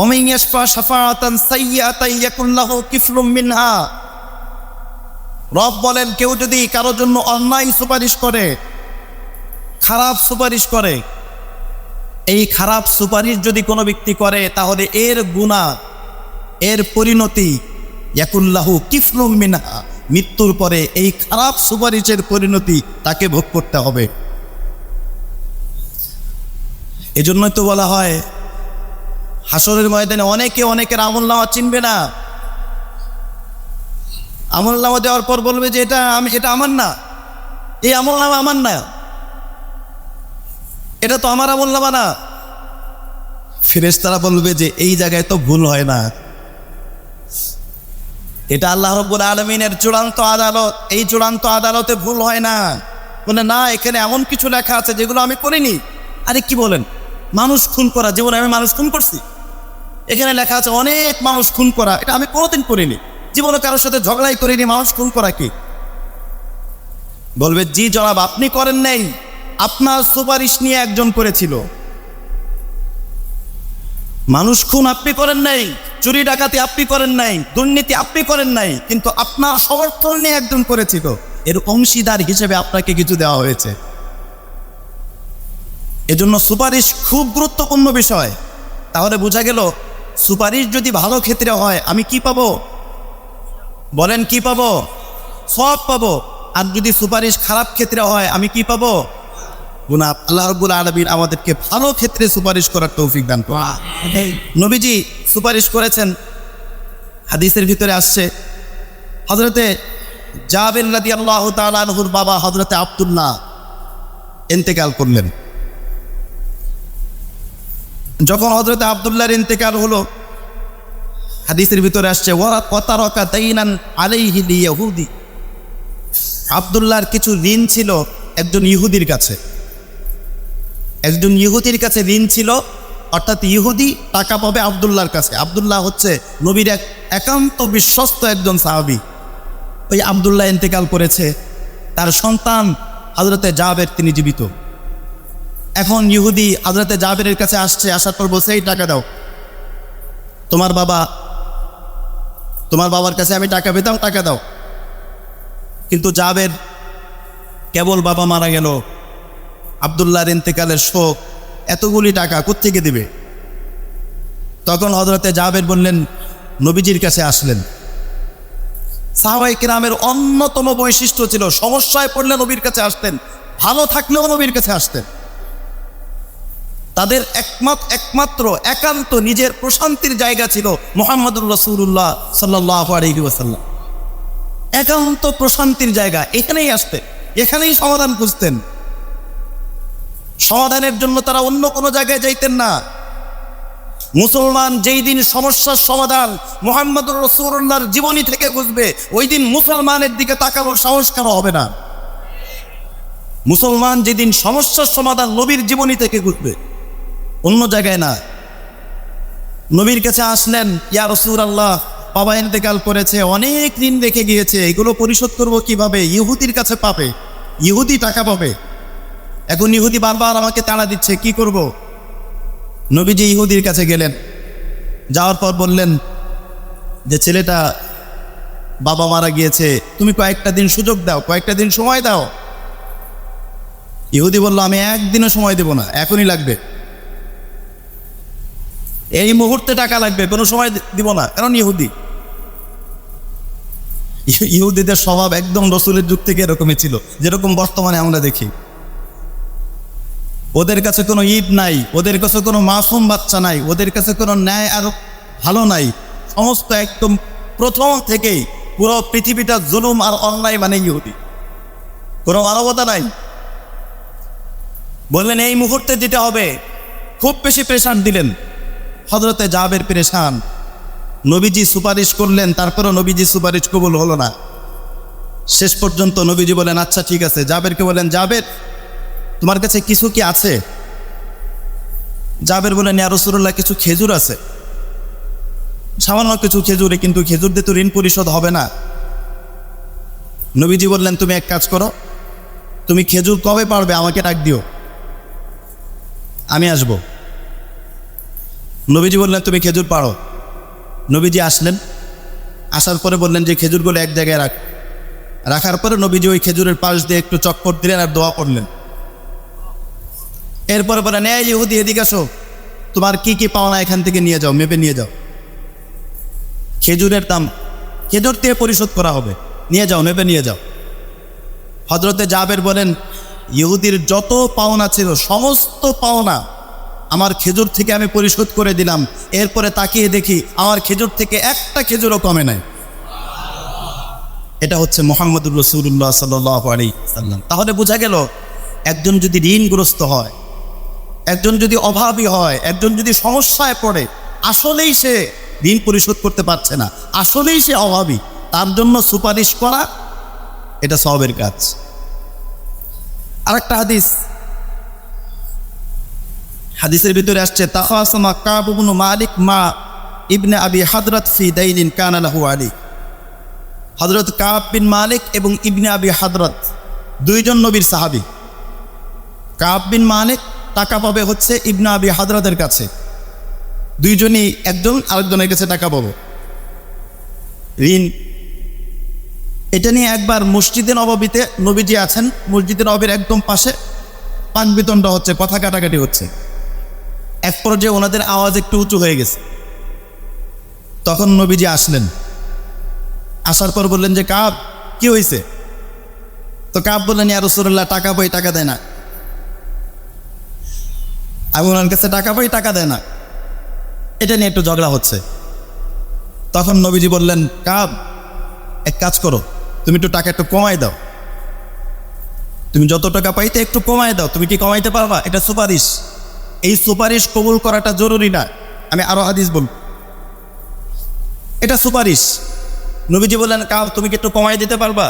ওমিং ইয়াশফা শাফাআতান সাইয়্যাতান ইয়াকুন লাহু কিফলুম মিনহা রব বলেন, কেউ যদি কারও জন্য অন্যায় সুপারিশ করে, খারাপ সুপারিশ করে, এই খারাপ সুপারিশ যদি কোনো ব্যক্তি করে, তাহলে এর গুণা, এর পরিণতি ইয়াকুল্লাহু কিফলুম মিনহা মৃত্যুর পরে এই খারাপ সুপারিশের পরিণতি তাকে ভোগ করতে হবে। এজন্যই তো বলা হয় হাসরের ময়দানে অনেকে অনেকের আমল নামা চিনবে না। আমল নামা দেওয়ার পর বলবে যে এটা আমি, এটা আমার না। এই আমল নামা আমার না। এটা তো আমার আমল নামা না। ফেরেশতারা বলবে যে এই জায়গায় তো ভুল হয় না। এটা আল্লাহ রব্বুল আলমিনের চূড়ান্ত আদালত। এই চূড়ান্ত আদালতে ভুল হয় না। বলে, না, এখানে এমন কিছু লেখা আছে যেগুলো আমি করিনি। আরে কি বলেন? মানুষ খুন করা, জীবনে আমি মানুষ খুন করছি। এখানে লেখা আছে, অনেক মানুষ খুন করা। এটা আমি কোনোদিন করিনি। জীবনে কারোর সাথে ঝগড়াই করিনি। মানুষ খুন করা কি? বলবে, জি জনাব, আপনি করেন নাই। আপনার সুপারিশ নিয়ে একজন করেছিল। মানুষ খুন আপনি করেন নাই। চুরি ডাকাতি আপনি করেন নাই। দুর্নীতি আপনি করেন নাই। কিন্তু আপনার সমর্থন নিয়ে একজন করেছিল। এর অংশীদার হিসেবে আপনাকে কিছু দেওয়া হয়েছে। এজন্য সুপারিশ খুব গুরুত্বপূর্ণ বিষয়। তাহলে বোঝা গেল সুপারিশ যদি ভালো ক্ষেত্রে হয় আমি কি পাবো? বলেন কি পাব? সব পাবো। আর যদি সুপারিশ খারাপ ক্ষেত্রে হয় আমি কি পাবো? গুনা আল্লাহ রব্বুল আলমিন আমাদেরকে ভালো ক্ষেত্রে সুপারিশ করার তৌফিক দান নবীজি সুপারিশ করেছেন। হাদিসের ভিতরে আসছে হজরতে জাবের রাদি আল্লাহ তালহুর বাবা হজরতে আবদুল্লাহ ইন্তেকাল করলেন। যখন হজরতে আবদুল্লাহর ইন্তেকাল হলো, হাদিসের ভিতরে আসছে ওরা কতারকা তাইনান আলাইহি ইয়াহুদি আবদুল্লাহর কিছু ঋণ ছিল একজন ইহুদির কাছে। একজন ইহুদির কাছে ঋণ ছিল, অর্থাৎ ইহুদি টাকা পাবে আবদুল্লাহর কাছে। আবদুল্লাহ হচ্ছে নবীর এক একান্ত বিশ্বস্ত একজন সাহাবি। ওই আবদুল্লাহ ইন্তেকাল করেছে, তার সন্তান হজরতে জাবের তিনি জীবিত। এখন ইহুদি হজরতে জাবেরের কাছে আসছে, আসার পর বসে এই টাকা দাও। তোমার বাবা, তোমার বাবার কাছে আমি টাকা পেতাম, টাকা দাও। কিন্তু জাবের কেবল বাবা মারা গেল। আবদুল্লাহর ইন্তেকালের শোক, এতগুলি টাকা কোত্থেকে দিবে? তখন হজরতে জাবের বললেন, নবীজির কাছে আসলেন। সাহাবাই কিরামের অন্যতম বৈশিষ্ট্য ছিল, সমস্যায় পড়লে নবীর কাছে আসতেন, ভালো থাকলেও নবীর কাছে আসতেন। তাদের একমাত্র একমাত্র একান্ত নিজের প্রশান্তির জায়গা ছিল মোহাম্মদুর রসুল্লাহ সাল্লাহ আলহি একান্ত প্রশান্তির জায়গা, এখানেই আসতেন, এখানেই সমাধান খুঁজতেন। সমাধানের জন্য তারা অন্য কোনো জায়গায় যাইতেন না। মুসলমান যেই দিন সমস্যার সমাধান মোহাম্মদুর রসুল্লাহর জীবনী থেকে বুঝবে ওই দিন মুসলমানের দিকে তাকানোর সাহস কারও হবে না। মুসলমান যেদিন সমস্যার সমাধান নবীর জীবনী থেকে বুঝবে অন্য জায়গায় না। নবীর কাছে আসলেন, ইয়া রসুর আল্লাহ বাবা ইন্তেকাল করেছে, অনেক ঋণ রেখে গিয়েছে, এগুলো পরিশোধ করব কীভাবে? ইহুদির কাছে পাবে, ইহুদি টাকা পাবে। এখন ইহুদি বারবার আমাকে তাড়া দিচ্ছে, কি করব। নবীজি ইহুদির কাছে গেলেন। যাওয়ার পর বললেন, যে ছেলেটা বাবা মারা গিয়েছে, তুমি কয়েকটা দিন সুযোগ দাও, কয়েকটা দিন সময় দাও। ইহুদি বলল, আমি একদিনও সময় দেব না, এখনই লাগবে। এই মুহূর্তে টাকা লাগবে, কোনো সময় দিব না, কারণ ইহুদি। ইহুদিদের স্বভাব একদম রসুলের যুগ থেকে এরকমই ছিল, যেরকম বর্তমানে আমরা দেখি। ওদের কাছে কোনো ঈদ নাই, ওদের কাছে কোনো মাসুম বাচ্চা নাই, ওদের কাছে কোনো ন্যায় আর ভালো নাই। সমস্ত একদম প্রথম থেকেই পুরো পৃথিবীটা জুলুম আর অন্যায় মানে ইহুদি। কোনো মানবতা নাই। বললেন, এই মুহূর্তে যেটা হবে। খুব বেশি প্রেশার দিলেন। হজরতে জাবের প্রেশান। নবীজি সুপারিশ করলেন, তারপরও নবীজি সুপারিশ কবুল হলো না। শেষ পর্যন্ত নবীজি বলেন আচ্ছা ঠিক আছে। জাবেরকে বলেন, জাবের, তোমার কাছে কিছু কি আছে? জাবের বলেন ইয়ারসুল্লাহ কিছু খেজুর আছে। সামান্য কিছু খেজুরে, কিন্তু খেজুর দিয়ে তো ঋণ পরিশোধ হবে না। নবীজি বললেন, তুমি এক কাজ করো, তুমি খেজুর কবে পারবে আমাকে ডাক দিও। আমি আসব। নবীজি বললেন, তুমি খেজুর পাড়ো। নবীজি আসলেন। আসার পরে বললেন যে, খেজুরগুলো এক জায়গায় রাখ। রাখার পরে নবীজি ওই খেজুরের পাশ দিয়ে একটু চক্কর দিলেন আর দোয়া করলেন। এরপরে বলেন এই ইহুদি, এদিকে আসো। তোমার কি কি পাওনা এখান থেকে নিয়ে যাও, মেপে নিয়ে যাও। খেজুরের দাম, খেজুর দিয়ে পরিশোধ করা হবে। নিয়ে যাও, মেপে নিয়ে যাও। হজরতে জাবের বলেন, ইহুদির যত পাওনা ছিল, সমস্ত পাওনা আমার খেজুর থেকে আমি পরিশোধ করে দিলাম। এরপরে তাকিয়ে দেখি আমার খেজুর থেকে একটা খেজুরও কমে নাই। এটা হচ্ছে মোহাম্মদুর রসুল্লাহ সাল্লাহ আলী সাল্লাম। তাহলে বোঝা গেল, একজন যদি ঋণগ্রস্ত হয়, একজন যদি অভাবী হয়, একজন যদি সমস্যায় পড়ে, আসলেই সে ঋণ পরিশোধ করতে পারছে না। আসলেই সে অভাবী। তার জন্য সুপারিশ করা, এটা সবের কাজ। আরেকটা হাদিস হাদিসের ভিতরে আসছে তাহাসমা কাবুবনু মালিক মা ইবনে আবি হাদরত ফি দাইলিন কানালাহু আলী। হজরত কাব বিন মালিক এবং ইবনে আবি হাদরত দুইজন নবীর সাহাবি। কাব বিন মালিক টাকা পাবে হচ্ছে ইবনে আবি হাদরতের কাছে। দুইজনই একজন, আরেকজনের কাছে টাকা পাবো। ঋণ, এটা নিয়ে একবার মসজিদে নববীতে নবীজি আছেন, মসজিদে নবীর একদম পাশে পান বিতণ্ডা হচ্ছে, কথা কাটাকাটি হচ্ছে। এক পর্যায়ে ওনাদের আওয়াজ একটু উঁচু হয়ে গেছে। তখন নবীজি আসলেন। আসার পর বললেন যে, কাব, কি হয়েছে তো কাব বললেন, ইয়া রসুল্লাহ টাকা পাই, টাকা দেয় না। আমি ওনার কাছে, টাকা পাই, টাকা দেয় না। এটা নিয়ে একটু ঝগড়া হচ্ছে। তখন নবীজি বললেন, কাব, এক কাজ করো, তুমি একটু টাকা একটু কমাই দাও। তুমি যত টাকা পাইতে একটু কমাই দাও, তুমি কি কমাইতে পারবা? এটা সুপারিশ। এই সুপারিশ কবুল করাটা জরুরি না। আমি আরও হাদিস বলব। এটা সুপারিশ। নবীজি বললেন, কাব, তুমি কি একটু কমাই দিতে পারবা?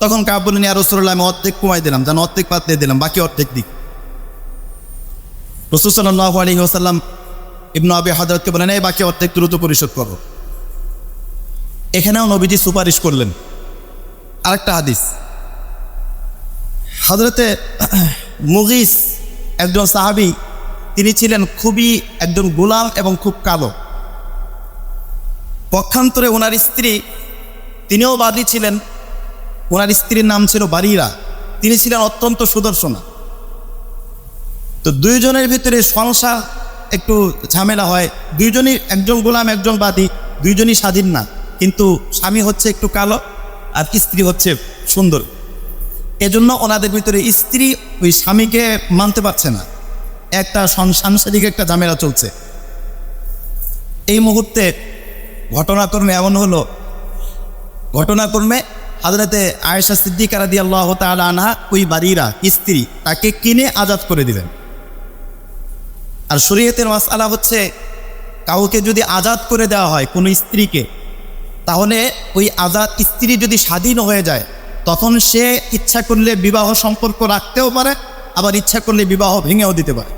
তখন কাব বললেন আর রসুল্লাহ আমি অর্ধেক কমাই দিলাম, যেন অর্ধেক পাত দিয়ে দিলাম, বাকি অর্ধেক দিক রসুল সাল্লাহ আলী ওসাল্লাম ইবনু আবি হাজরতকে বলেন, এই বাকি অর্ধেক দ্রুত পরিশোধ করো। এখানেও নবীজি সুপারিশ করলেন। আরেকটা হাদিস। হজরতে মুগিস একজন সাহাবি, তিনি ছিলেন খুবই একজন গোলাম এবং খুব কালো। পক্ষান্তরে ওনার স্ত্রী, তিনিও বাদী ছিলেন। ওনার স্ত্রীর নাম ছিল বারিরা। তিনি ছিলেন অত্যন্ত সুদর্শনা। তো দুইজনের ভিতরে সংসার একটু ঝামেলা হয়। দুইজনই একজন গোলাম, একজন বাদী, দুইজনই স্বাধীন না। কিন্তু স্বামী হচ্ছে একটু কালো আর স্ত্রী হচ্ছে সুন্দর। এজন্য ওনাদের ভিতরে স্ত্রী ওই স্বামীকে মানতে পারছে না। একটা সাংসারিক একটা ঝামেলা চলছে। এই মুহূর্তে ঘটনাক্রমে এমন হলো, ঘটনাক্রমে হাজরাতে আয়েশা সিদ্দিকা রাদি আল্লাহ তালা ওই বাড়িরা, স্ত্রী, তাকে কিনে আজাদ করে দিলেন। আর শরীয়তের মাসালা হচ্ছে, কাউকে যদি আজাদ করে দেওয়া হয় কোনো স্ত্রীকে, তাহলে ওই আজাদ স্ত্রী যদি স্বাধীন হয়ে যায় তখন সে ইচ্ছা করলে বিবাহ সম্পর্ক রাখতেও পারে, আবার ইচ্ছা করলে বিবাহ ভেঙেও দিতে পারে।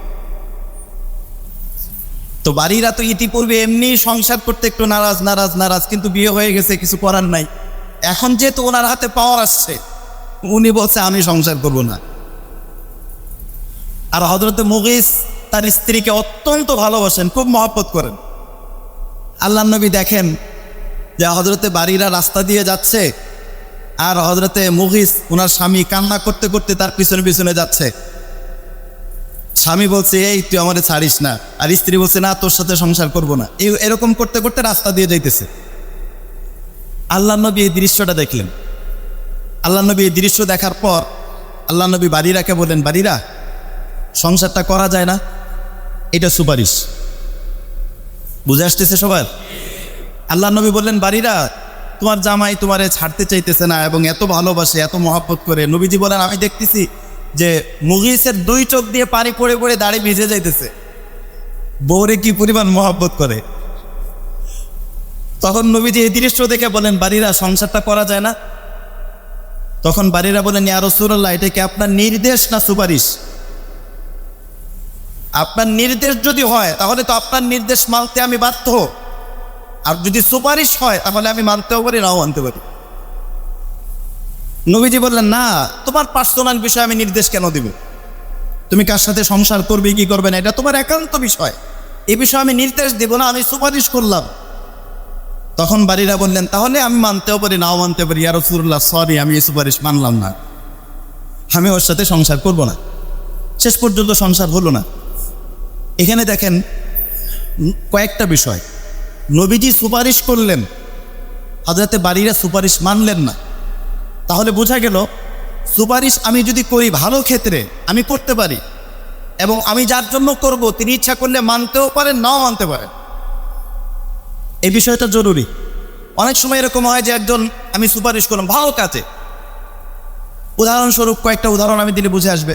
তো বাড়িরা তো ইতিপূর্বে এমনি সংসার করতে একটু নারাজ নারাজ নারাজ, কিন্তু বিয়ে হয়ে গেছে, কিছু করার নাই। এখন যেহেতু ওনার হাতে পাওয়ার আসছে, উনি বলছে, আমি সংসার করব না। আর হজরত মুগিস তার স্ত্রীকে অত্যন্ত ভালোবাসেন, খুব মহব্বত করেন। আল্লাহ নবী দেখেন যে হজরতে বাড়িরা রাস্তা দিয়ে যাচ্ছে আর হজরতে মুগিস ওনার স্বামী কান্না করতে করতে তার পিছনে পিছনে যাচ্ছে। স্বামী বলছে, এই, তুই আমারে ছাড়িস না। আর স্ত্রী বলছে, না, তোর সাথে সংসার করব না। এই, এরকম করতে করতে রাস্তা দিয়ে যাইতেছে। আল্লাহ নবী এই দৃশ্যটা দেখলেন। আল্লাহ নবী এই দৃশ্য দেখার পর আল্লাহ নবী বাড়িরাকে বলেন বাড়িরা, সংসারটা করা যায় না। এটা সুপারিশ। বুঝে আসতেছে সবার? আল্লাহ নবী বললেন, বাড়িরা তোমার জামাই তোমারে ছাড়তে চাইতেছে না এবং এত ভালোবাসে, এত মহাব্বত করে। নবীজি বলেন, আমি দেখতেছি যে মুগিসের দুই চোখ দিয়ে পানি পড়ে পড়ে দাড়ি ভিজে যাইতেছে। বৌরে কি পরিমাণ মহাব্বত করে? তখন নবীজি এই দৃশ্য দেখে বলেন, বাড়িরা, সংসারটা করা যায় না? তখন বাড়িরা বলেন, ইয়া রসুল্লাহ এটা কি আপনার নির্দেশ না সুপারিশ? আপনার নির্দেশ যদি হয়, তাহলে তো আপনার নির্দেশ মানতে আমি বাধ্য। আর যদি সুপারিশ হয়, তাহলে আমি মানতেও পারি নাও মানতে পারি। নবীজি বললেন, না, তোমার পার্সোনাল বিষয়ে আমি নির্দেশ কেন দিব? তুমি কার সাথে সংসার করবে, কি করবে না? এটা তোমার একান্ত বিষয়। এ বিষয়ে আমি নির্দেশ দেব না, আমি সুপারিশ করলাম। তখন বাড়িরা বললেন, তাহলে আমি মানতেও পারি, নাও মানতে পারি। আর রসুল্লাহ সরি, আমি এই সুপারিশ মানলাম না। আমি ওর সাথে সংসার করব না। শেষ পর্যন্ত সংসার হলো না। এখানে দেখেন, কয়েকটা বিষয়। নবীজি সুপারিশ করলেন। হাজরাতে বাড়িরা সুপারিশ মানলেন না। তাহলে বোঝা গেল, সুপারিশ আমি যদি করি ভালো ক্ষেত্রে, আমি করতে পারি। এবং আমি যার জন্য করব, তিনি ইচ্ছা করলে মানতেও পারেন, নাও মানতে পারেন। এই বিষয়টা জরুরি। অনেক সময় এরকম হয় যে একজন, আমি সুপারিশ করলাম, ভালো কাজে। উদাহরণস্বরূপ কয়েকটা উদাহরণ আমি দিলে বুঝে আসবে।